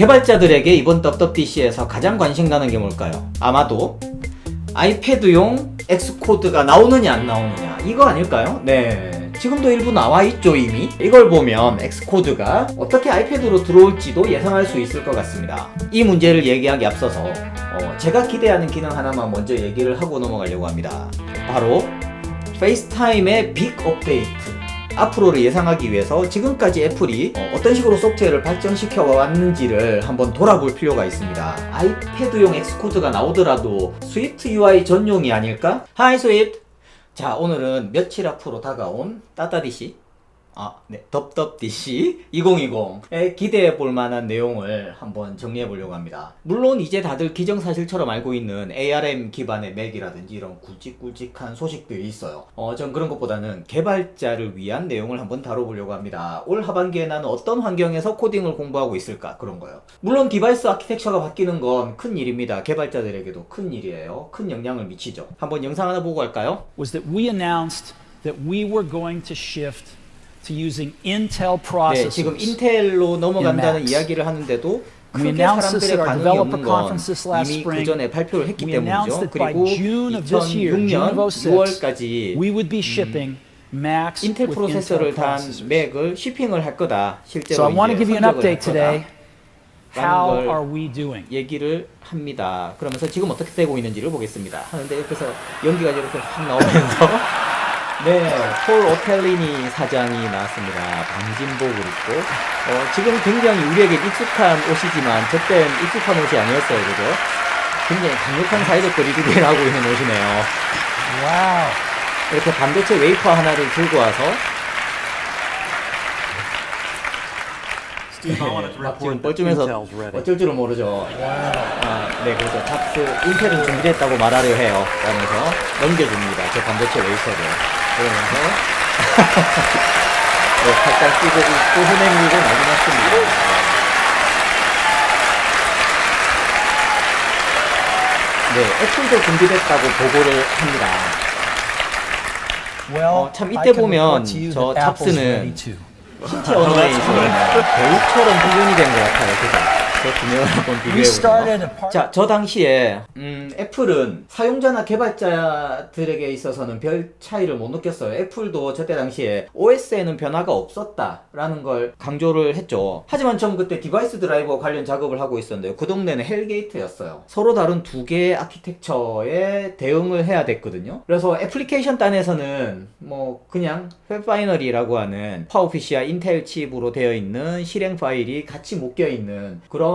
개발자들에게 이번 떡떡DC에서 가장 관심 가는 게 뭘까요? 아마도 아이패드용 엑스코드가 나오느냐 안 나오느냐 이거 아닐까요? 네 지금도 일부 나와 있죠 이미 이걸 보면 엑스코드가 어떻게 아이패드로 들어올지도 예상할 수 있을 것 같습니다 이 문제를 얘기하기 앞서서 어, 제가 기대하는 기능 하나만 먼저 얘기를 하고 넘어가려고 합니다 바로 페이스타임의 빅 업데이트 앞으로를 예상하기 위해서 지금까지 애플이 어, 어떤 식으로 소프트웨어를 발전시켜 왔는지를 한번 돌아볼 필요가 있습니다. 아이패드용 엑스코드가 나오더라도 스위프트 UI 전용이 아닐까? 하이 스위프트! 자, 오늘은 며칠 앞으로 다가온 따따디시 아, 네. 덥덥DC 2020에 기대해 볼 만한 내용을 한번 정리해 보려고 합니다. 물론 이제 다들 기정사실처럼 알고 있는 ARM 기반의 맥이라든지 이런 굵직굵직한 소식들이 있어요. 어, 전 그런 것보다는 개발자를 위한 내용을 한번 다뤄보려고 합니다. 올 하반기에 나는 어떤 환경에서 코딩을 공부하고 있을까? 그런 거요. 물론 디바이스 아키텍처가 바뀌는 건 큰 일입니다. 개발자들에게도 큰 일이에요. 큰 영향을 미치죠. 한번 영상 하나 보고 갈까요? was that we announced that we were going to shift to using Intel 네, processors. 지금 인텔로 넘어간다는. 이야기를 하는데도 크게 사람들의 반응이 없는 건 이미 그. 전에 발표를 했기 때문이죠. 그리고 June of this year, June 2006년 of 06, 6월까지 we would be shipping Macs 인텔 프로세서를 단. 맥을 쉬핑을 할 거다. 실제로 So I want to 이제 give you an 선적을 update 할 거다. today. How 걸 are we doing? 얘기를 합니다. 그러면서 지금 어떻게 되고 있는지를 보겠습니다. 하는데 옆에서 연기가 이렇게 확 나오면서 네, 폴 오텔리니 사장이 나왔습니다. 방진복을 입고 어, 지금 굉장히 우리에게 익숙한 옷이지만 저땐 익숙한 옷이 아니었어요, 그죠? 굉장히 강력한 사회적 거리두기를 하고 있는 옷이네요. Wow. 이렇게 반도체 웨이퍼 하나를 들고 와서 That 뻘쭘해서. 어쩔 줄은 모르죠. 아, 네, 그렇죠. 잡스, 인텔은 준비됐다고 말하려 해요. 라면서 넘겨줍니다. 저 반도체 웨이퍼를. 그러면서, 네, 팔딱 끼고 있고, 흔해밀고 난리 났습니다. 네, 애플도 준비됐다고 보고를 합니다. 어, 참 이때 보면 저 잡스는. 신체 언어에 있어서는 배우처럼 훈련이 된 것 같아요. 그죠? 한번 We a part- 자, 저 당시에, 음, 애플은 사용자나 개발자들에게 있어서는 별 차이를 못 느꼈어요. 애플도 저때 당시에 OS에는 변화가 없었다라는 걸 강조를 했죠. 하지만 전 그때 디바이스 드라이버 관련 작업을 하고 있었는데요. 그 동네는 헬게이트였어요. 서로 다른 두 개의 아키텍처에 대응을 해야 됐거든요. 그래서 애플리케이션 단에서는 뭐 그냥 웹파이너리라고 하는 파워피시와 인텔 칩으로 되어 있는 실행 파일이 같이 묶여 있는 그런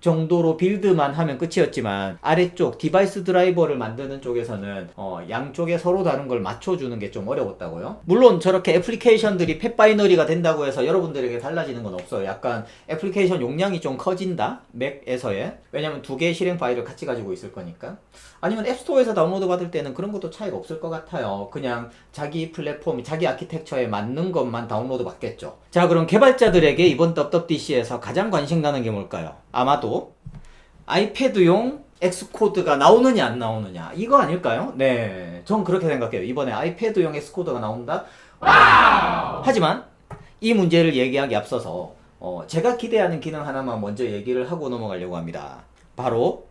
정도로 빌드만 하면 끝이었지만 아래쪽 디바이스 드라이버를 만드는 쪽에서는 어, 양쪽에 서로 다른 걸 맞춰주는 게 좀 어려웠다고요. 물론 저렇게 애플리케이션들이 펫 바이너리가 된다고 해서 여러분들에게 달라지는 건 없어요. 약간 애플리케이션 용량이 좀 커진다 맥에서의 왜냐면 두 개의 실행 파일을 같이 가지고 있을 거니까. 아니면 앱스토어에서 다운로드 받을 때는 그런 것도 차이가 없을 것 같아요. 그냥 자기 플랫폼이 자기 아키텍처에 맞는 것만 다운로드 받겠죠. 자, 그럼 개발자들에게 이번 떡떡DC에서 가장 관심 가는 게 뭘까요? 아마도 아이패드용 엑스코드가 나오느냐 안 나오느냐 이거 아닐까요? 네, 전 그렇게 생각해요. 이번에 아이패드용 엑스코드가 나온다. 하지만 이 문제를 얘기하기 앞서서 어, 제가 기대하는 기능 하나만 먼저 얘기를 하고 넘어가려고 합니다. 바로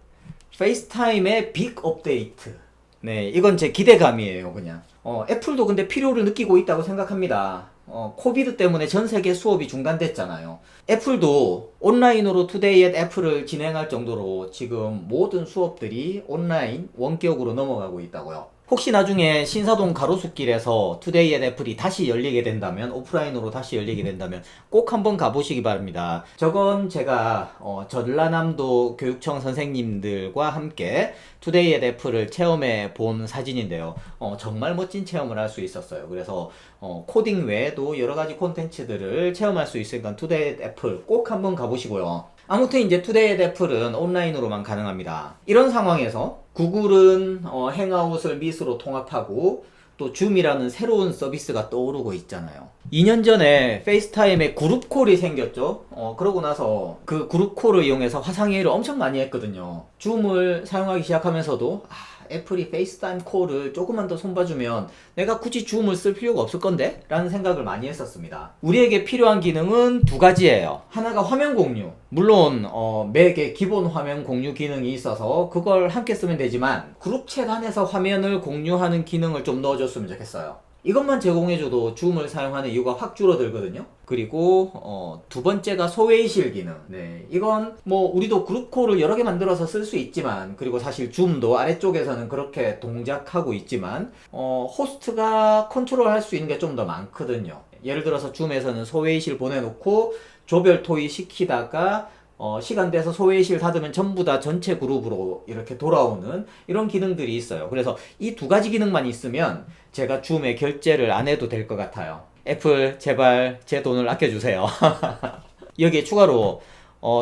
페이스타임의 빅 업데이트. 네, 이건 제 기대감이에요, 그냥. 어, 애플도 근데 필요를 느끼고 있다고 생각합니다. 어, 코비드 때문에 전 세계 수업이 중단됐잖아요. 애플도 온라인으로 투데이 앳 애플을 진행할 정도로 지금 모든 수업들이 온라인 원격으로 넘어가고 있다고요. 혹시 나중에 신사동 가로수길에서 투데이 앳 애플이 다시 열리게 된다면 오프라인으로 다시 열리게 된다면 꼭 한번 가보시기 바랍니다. 저건 제가 어, 전라남도 교육청 선생님들과 함께 투데이 앳 애플을 체험해 본 사진인데요. 어, 정말 멋진 체험을 할 수 있었어요. 그래서 어, 코딩 외에도 여러 가지 콘텐츠들을 체험할 수 있으니까 투데이 앳 애플 꼭 한번 가보시고요. 아무튼 이제 투데이 앳 애플은 온라인으로만 가능합니다. 이런 상황에서 구글은 어, 행아웃을 미스로 통합하고 또 줌이라는 새로운 서비스가 떠오르고 있잖아요. 2년 전에 페이스타임에 그룹콜이 생겼죠. 어, 그러고 나서 그 그룹콜을 이용해서 화상회의를 엄청 많이 했거든요. 줌을 사용하기 시작하면서도 아, 애플이 페이스타임 콜을 조금만 더 손봐주면 내가 굳이 줌을 쓸 필요가 없을 건데? 라는 생각을 많이 했었습니다. 우리에게 필요한 기능은 두 가지예요. 하나가 화면 공유. 물론 어, 맥에 기본 화면 공유 기능이 있어서 그걸 함께 쓰면 되지만 그룹챗 안에서 화면을 공유하는 기능을 좀 넣어줬으면 좋겠어요. 이것만 제공해줘도 줌을 사용하는 이유가 확 줄어들거든요. 그리고 어, 두 번째가 소외실 기능. 네, 이건 뭐 우리도 그룹콜을 여러 개 만들어서 쓸 수 있지만 그리고 사실 줌도 아래쪽에서는 그렇게 동작하고 있지만 어, 호스트가 컨트롤할 수 있는 게 좀 더 많거든요. 예를 들어서 줌에서는 소외실 보내놓고 조별 토의 시키다가 어, 시간 돼서 소외실 닫으면 전부 다 전체 그룹으로 이렇게 돌아오는 이런 기능들이 있어요. 그래서 이 두 가지 기능만 있으면 제가 줌에 결제를 안 해도 될 것 같아요. 애플 제발 제 돈을 아껴주세요. 여기에 추가로 어,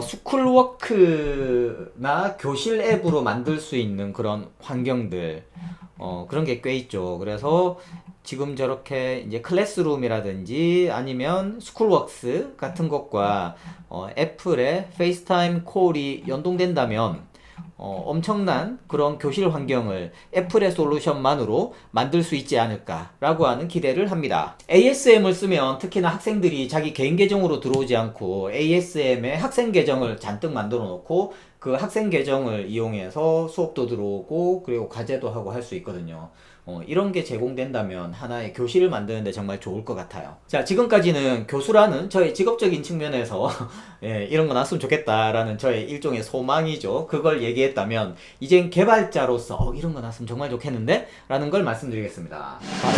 스쿨워크나 교실 앱으로 만들 수 있는 그런 환경들 어, 그런 게 꽤 있죠. 그래서 지금 저렇게 이제 클래스룸이라든지 아니면 스쿨웍스 같은 것과 어, 애플의 페이스타임 콜이 연동된다면 어, 엄청난 그런 교실 환경을 애플의 솔루션만으로 만들 수 있지 않을까라고 하는 기대를 합니다. ASM을 쓰면 특히나 학생들이 자기 개인 계정으로 들어오지 않고 ASM의 학생 계정을 잔뜩 만들어 놓고 그 학생 계정을 이용해서 수업도 들어오고 그리고 과제도 하고 할 수 있거든요. 어, 이런 게 제공된다면 하나의 교실을 만드는데 정말 좋을 것 같아요. 자, 지금까지는 교수라는 저의 직업적인 측면에서 예, 이런 거 났으면 좋겠다라는 저의 일종의 소망이죠. 그걸 얘기했다면 이젠 개발자로서 어, 이런 거 났으면 정말 좋겠는데? 라는 걸 말씀드리겠습니다. 바로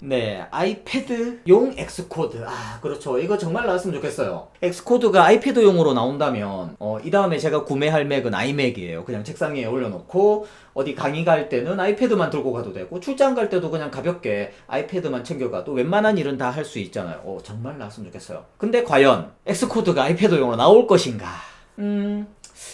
네, 아이패드용 엑스코드. 아, 그렇죠. 이거 정말 나왔으면 좋겠어요. 엑스코드가 아이패드용으로 나온다면, 어, 이 다음에 제가 구매할 맥은 아이맥이에요. 그냥 책상 위에 올려놓고, 어디 강의 갈 때는 아이패드만 들고 가도 되고, 출장 갈 때도 그냥 가볍게 아이패드만 챙겨가도 웬만한 일은 다 할 수 있잖아요. 어, 정말 나왔으면 좋겠어요. 근데 과연 엑스코드가 아이패드용으로 나올 것인가? 음,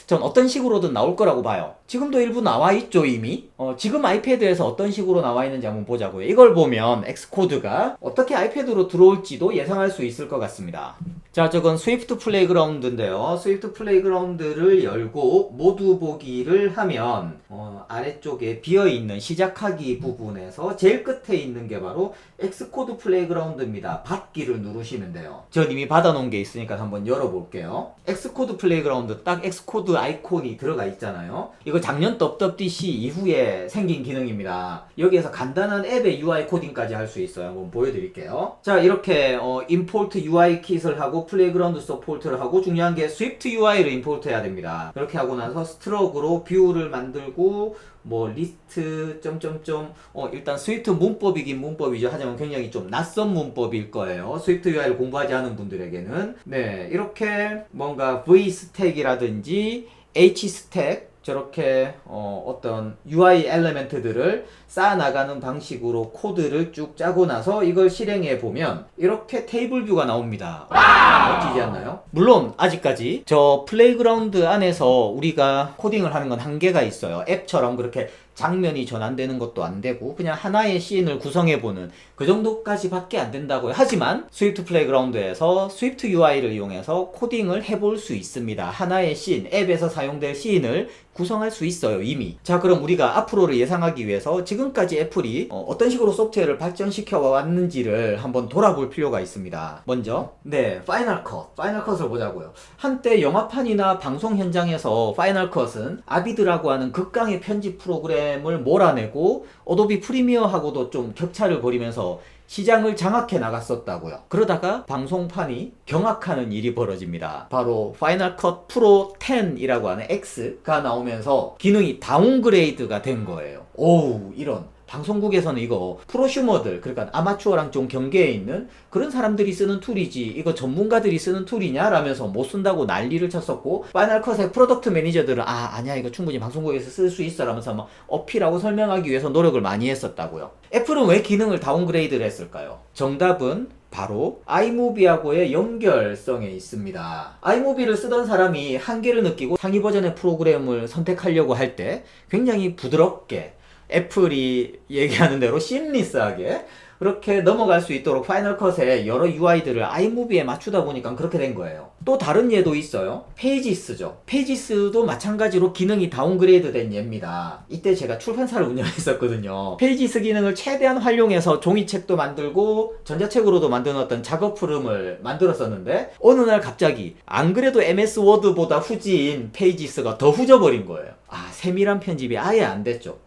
전 어떤 식으로든 나올 거라고 봐요. 지금도 일부 나와 있죠, 이미. 어, 지금 아이패드에서 어떤 식으로 나와 있는지 한번 보자고요. 이걸 보면 엑스코드가 어떻게 아이패드로 들어올지도 예상할 수 있을 것 같습니다. 자, 저건 스위프트 플레이그라운드인데요. 스위프트 플레이그라운드를 열고 모두 보기를 하면 어, 아래쪽에 비어 있는 시작하기 부분에서 제일 끝에 있는 게 바로 엑스코드 플레이그라운드입니다. 받기를 누르시면 돼요. 전 이미 받아놓은 게 있으니까 한번 열어볼게요. 엑스코드 플레이그라운드 딱 엑스코드 아이콘이 들어가 있잖아요. 이거 작년 WWDC 이후에 생긴 기능입니다. 여기에서 간단한 앱의 UI 코딩까지 할 수 있어요. 한번 보여드릴게요. 자, 이렇게 어, 임포트 UI 킷을 하고 플레이그라운드 서포트를 하고 중요한 게 스위프트 UI를 임포트 해야 됩니다. 그렇게 하고 나서 스트로크로 뷰를 만들고 뭐 리스트 점점점 어 일단 스위프트 문법이긴 문법이죠. 하지만 굉장히 좀 낯선 문법일 거예요. 스위프트 UI를 공부하지 않은 분들에게는 네 이렇게 뭔가 V 스택이라든지 H 스택 저렇게 어, 어떤 UI 엘레멘트들을 쌓아 나가는 방식으로 코드를 쭉 짜고 나서 이걸 실행해 보면 이렇게 테이블 뷰가 나옵니다. 멋지지 않나요? 물론 아직까지 저 플레이그라운드 안에서 우리가 코딩을 하는 건 한계가 있어요. 앱처럼 그렇게 장면이 전환되는 것도 안 되고 그냥 하나의 씬을 구성해 보는 그 정도까지밖에 안 된다고요. 하지만 스위프트 플레이그라운드에서 스위프트 UI를 이용해서 코딩을 해볼 수 있습니다. 하나의 씬, 앱에서 사용될 씬을 구성할 수 있어요 이미 자 그럼 우리가 앞으로를 예상하기 위해서 지금 까지 애플이 어, 떤 식으로 소프트웨어를 발전시켜 왔는지를 한번 돌아볼 필요가 있습니다. 먼저 네 파이널 컷 파이널 컷을 보자고요. 한때 영화판이나 방송 현장에서 파이널 컷은 아비드라고 하는 극강의 편집 프로그램을 몰아내고 어도비 프리미어하고도 좀 격차를 벌이면서 시장을 장악해 나갔었다고요. 그러다가 방송판이 경악하는 일이 벌어집니다. 바로 파이널 컷 프로 10이라고 하는 X가 나오면서 기능이 다운그레이드가 된 거예요. 오우, 이런. 방송국에서는 이거 프로슈머들 그러니까 아마추어랑 좀 경계에 있는 그런 사람들이 쓰는 툴이지 이거 전문가들이 쓰는 툴이냐 라면서 못 쓴다고 난리를 쳤었고 파이널 컷의 프로덕트 매니저들은 아 아니야 이거 충분히 방송국에서 쓸 수 있어 라면서 막 어필하고 설명하기 위해서 노력을 많이 했었다고요 애플은 왜 기능을 다운그레이드를 했을까요? 정답은 바로 아이무비하고의 연결성에 있습니다. 아이무비를 쓰던 사람이 한계를 느끼고 상위 버전의 프로그램을 선택하려고 할 때 굉장히 부드럽게 애플이 얘기하는 대로 심리스하게 그렇게 넘어갈 수 있도록 파이널 컷에 여러 UI들을 iMovie에 맞추다 보니까 그렇게 된 거예요. 또 다른 예도 있어요. 페이지스죠. 페이지스도 마찬가지로 기능이 다운그레이드 된 예입니다. 이때 제가 출판사를 운영했었거든요. 페이지스 기능을 최대한 활용해서 종이책도 만들고 전자책으로도 만들었던 작업 흐름을 만들었었는데 어느 날 갑자기 안 그래도 MS 워드보다 후지인 페이지스가 더 후져버린 거예요. 아, 세밀한 편집이 아예 안 됐죠.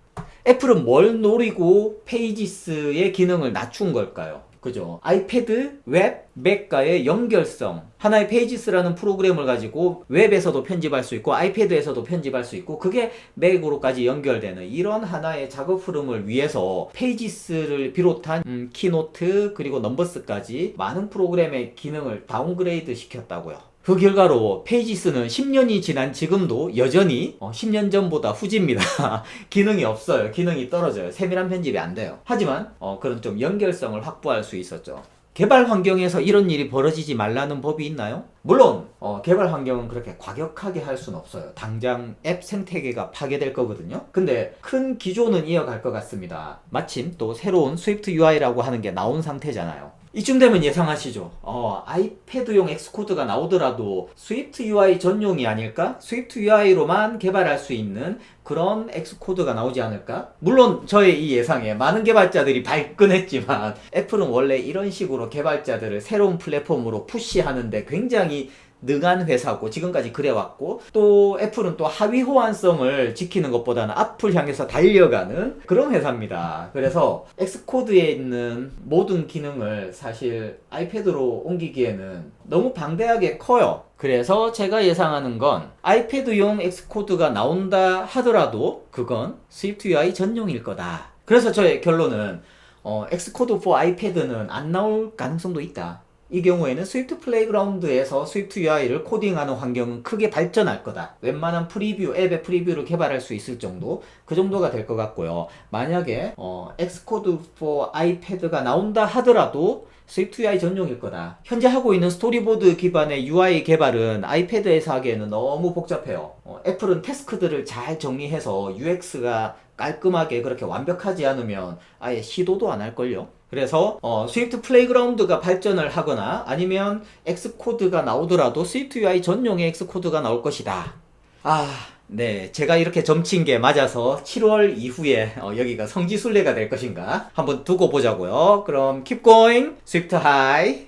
애플은 뭘 노리고 페이지스의 기능을 낮춘 걸까요? 그죠? 아이패드, 웹, 맥과의 연결성. 하나의 페이지스라는 프로그램을 가지고 웹에서도 편집할 수 있고 아이패드에서도 편집할 수 있고 그게 맥으로까지 연결되는 이런 하나의 작업 흐름을 위해서 페이지스를 비롯한 음, 키노트 그리고 넘버스까지 많은 프로그램의 기능을 다운그레이드 시켰다고요. 그 결과로 페이지스는 10년이 지난 지금도 여전히 어, 10년 전보다 후집니다. 기능이 없어요. 기능이 떨어져요. 세밀한 편집이 안 돼요. 하지만 어, 그런 좀 연결성을 확보할 수 있었죠. 개발 환경에서 이런 일이 벌어지지 말라는 법이 있나요? 물론 어, 개발 환경은 그렇게 과격하게 할 수는 없어요. 당장 앱 생태계가 파괴될 거거든요. 근데 큰 기조는 이어갈 것 같습니다. 마침 또 새로운 스위프트 UI라고 하는 게 나온 상태잖아요. 이쯤 되면 예상하시죠. 어, 아이패드용 엑스코드가 나오더라도 스위프트 UI 전용이 아닐까? 스위프트 UI로만 개발할 수 있는 그런 엑스코드가 나오지 않을까? 물론 저의 이 예상에 많은 개발자들이 발끈했지만 애플은 원래 이런 식으로 개발자들을 새로운 플랫폼으로 푸시하는데 굉장히 능한 회사고 지금까지 그래왔고 또 애플은 또 하위 호환성을 지키는 것보다는 앞을 향해서 달려가는 그런 회사입니다. 그래서 엑스코드에 있는 모든 기능을 사실 아이패드로 옮기기에는 너무 방대하게 커요. 그래서 제가 예상하는 건 아이패드용 엑스코드가 나온다 하더라도 그건 스위프트 UI 전용일 거다. 그래서 저의 결론은 어, 엑스코드 4 아이패드는 안 나올 가능성도 있다. 이 경우에는 스위프트 플레이그라운드에서 스위프트 UI를 코딩하는 환경은 크게 발전할 거다. 웬만한 프리뷰, 앱의 프리뷰를 개발할 수 있을 정도, 그 정도가 될 것 같고요. 만약에 어, 엑스코드 4 아이패드가 나온다 하더라도 스위프트 UI 전용일 거다. 현재 하고 있는 스토리보드 기반의 UI 개발은 아이패드에서 하기에는 너무 복잡해요. 어, 애플은 태스크들을 잘 정리해서 UX가 깔끔하게 그렇게 완벽하지 않으면 아예 시도도 안 할걸요. 그래서 어, 스위프트 플레이그라운드가 발전을 하거나 아니면 엑스코드가 나오더라도 스위프트 UI 전용의 엑스코드가 나올 것이다. 아, 네. 제가 이렇게 점친 게 맞아서 7월 이후에 어, 여기가 성지순례가 될 것인가 한번 두고 보자고요. 그럼 keep going, 스위프트 하이.